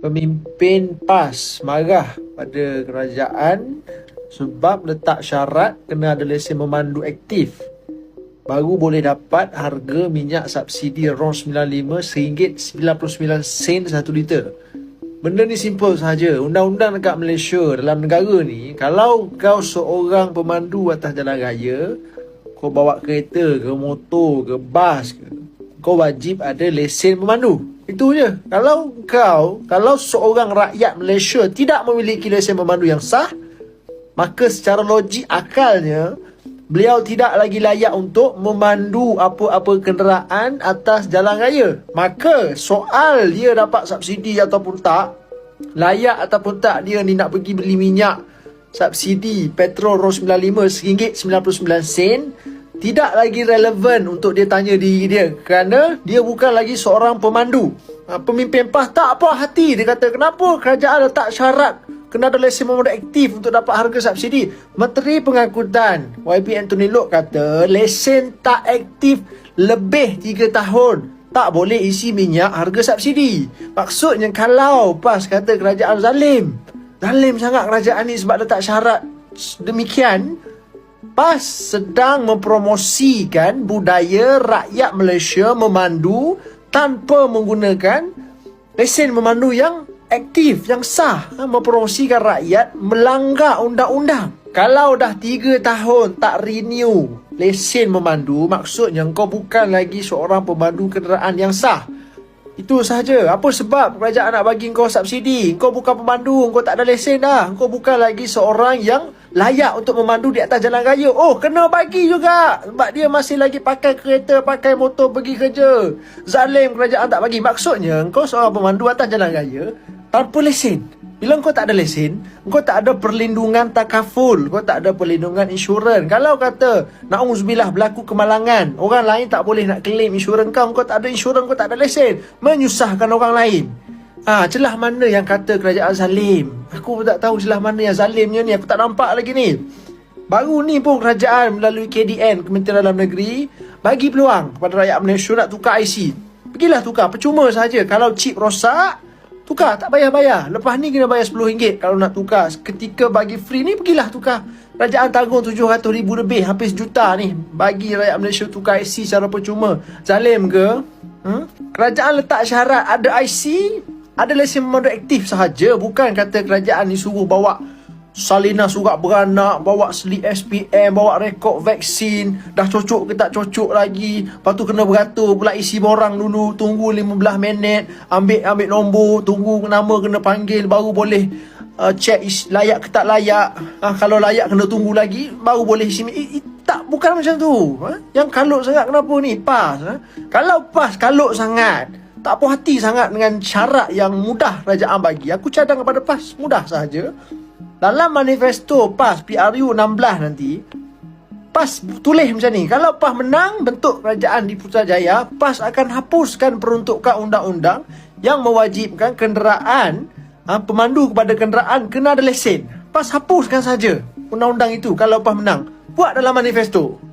pemimpin PAS marah pada kerajaan sebab letak syarat kena ada lesen memandu aktif. Baru boleh dapat harga minyak subsidi RON 95 RM99 sen 1 liter. Benda ni simple saja. Undang-undang dekat Malaysia dalam negara ni, kalau kau seorang pemandu atas jalan raya, kau bawa kereta ke motor ke bas ke, kau wajib ada lesen pemandu. Itu je. Kalau kau, kalau seorang rakyat Malaysia tidak memiliki lesen pemandu yang sah, maka secara logik akalnya beliau tidak lagi layak untuk memandu apa-apa kenderaan atas jalan raya. Maka soal dia dapat subsidi ataupun tak, layak ataupun tak dia ni nak pergi beli minyak subsidi petrol RON 95 RM1.99 sen tidak lagi relevan untuk dia tanya diri dia kerana dia bukan lagi seorang pemandu. Ha, pemimpin PAS tak apa hati dia kata kenapa kerajaan letak syarat kena ada lesen memandu aktif untuk dapat harga subsidi. Menteri Pengangkutan YB Anthony Lok kata lesen tak aktif lebih 3 tahun tak boleh isi minyak harga subsidi. Maksudnya kalau PAS kata kerajaan zalim, zalim sangat kerajaan ni sebab letak syarat demikian, PAS sedang mempromosikan budaya rakyat Malaysia memandu tanpa menggunakan lesen memandu yang aktif, yang sah. Ha, mempromosikan rakyat melanggar undang-undang. Kalau dah 3 tahun tak renew lesen memandu, maksudnya kau bukan lagi seorang pemandu kenderaan yang sah. Itu sahaja. Apa sebab kerajaan nak bagi kau subsidi? Kau bukan pemandu, kau tak ada lesen dah. Kau bukan lagi seorang yang layak untuk memandu di atas jalan raya. Oh, kena bagi juga. Sebab dia masih lagi pakai kereta, pakai motor pergi kerja. Zalim kerajaan tak bagi. Maksudnya, kau seorang pemandu atas jalan raya tanpa lesen. Bila kau tak ada lesen, kau tak ada perlindungan takaful, kau tak ada perlindungan insurans. Kalau kata, na'udzubillah berlaku kemalangan, orang lain tak boleh nak claim insurans kau, kau tak ada insurans, kau tak ada lesen. Menyusahkan orang lain. Ha, celah mana yang kata kerajaan zalim? Aku pun tak tahu celah mana yang zalimnya ni, aku tak nampak lagi ni. Baru ni pun kerajaan melalui KDN, Kementerian Dalam Negeri, bagi peluang kepada rakyat Malaysia nak tukar IC. Pergilah tukar, percuma saja. Kalau chip rosak, Tukar, tak bayar-bayar. Lepas ni kena bayar RM10 kalau nak tukar. Ketika bagi free ni, pergilah tukar. Kerajaan tanggung RM700,000 lebih, hampir sejuta ni. Bagi rakyat Malaysia tukar IC secara percuma. Zalim ke? Hmm? Kerajaan letak syarat ada IC, ada lesen memandu aktif sahaja. Bukan kata kerajaan ni suruh bawa Salina surat beranak, bawa slip SPM, bawa rekod vaksin, dah cocok ke tak cocok lagi. Lepas tu kena beratur pula isi borang dulu, tunggu 15 minit, ambil ambil nombor, tunggu nama kena panggil baru boleh uh, check is, layak ke tak layak. Ha, kalau layak kena tunggu lagi baru boleh isi. I, i, tak bukan macam tu. Ha? Yang kalut sangat kenapa ni? Pas. Ha? Kalau pas kalut sangat, tak puas hati sangat dengan syarat yang mudah kerajaan bagi. Aku cadang kepada PAS mudah saja. Dalam manifesto PAS PRU 16 nanti PAS tulis macam ni Kalau PAS menang bentuk kerajaan di Putrajaya PAS akan hapuskan peruntukan undang-undang Yang mewajibkan kenderaan ha, Pemandu kepada kenderaan kena ada lesen. PAS hapuskan saja undang-undang itu kalau PAS menang. Buat dalam manifesto